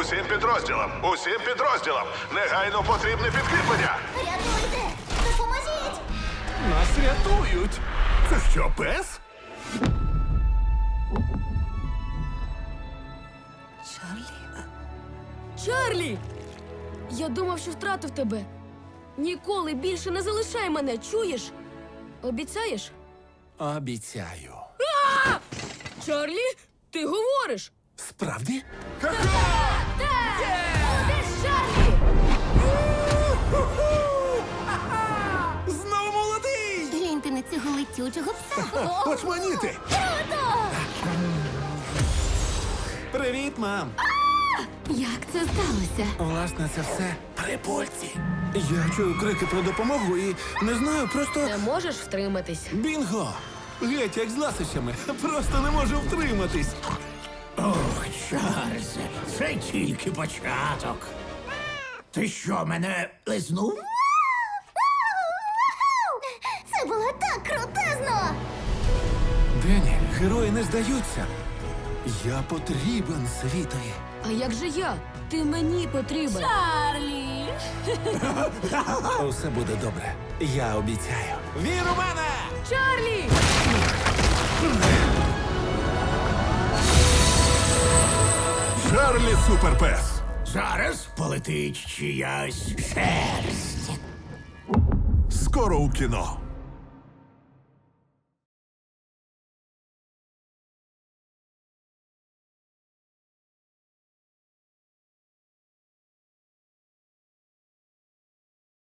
Усім підрозділам, усім підрозділам. Негайно потрібне підкріплення. Рятуйте! Допоможіть! Нас рятують. Це що, пес? Чарлі! Я думав, що втратив тебе. Ніколи більше не залишай мене, чуєш? Обіцяєш? Обіцяю. Чарлі, ти говориш? Справді? Куди на цього летючого пса. Очманіти! Привіт, мам! Як це сталося? Власне, це все прибульці. Я чую крики про допомогу і не знаю, просто. Не можеш втриматись. Бінго! Геть, як з ласощами. Просто не можу втриматись. Ох, Чарльзе, це тільки початок. Ти що, мене лизнув? Це було так крутезно! Дені, герої не здаються. Я потрібен світові. А як же я? Ти мені потрібен. Чарлі! Усе буде добре. Я обіцяю. Вір у мене! Чарлі! Чарлі Суперпес. Зараз полетить чиясь шерсть. Скоро у кіно.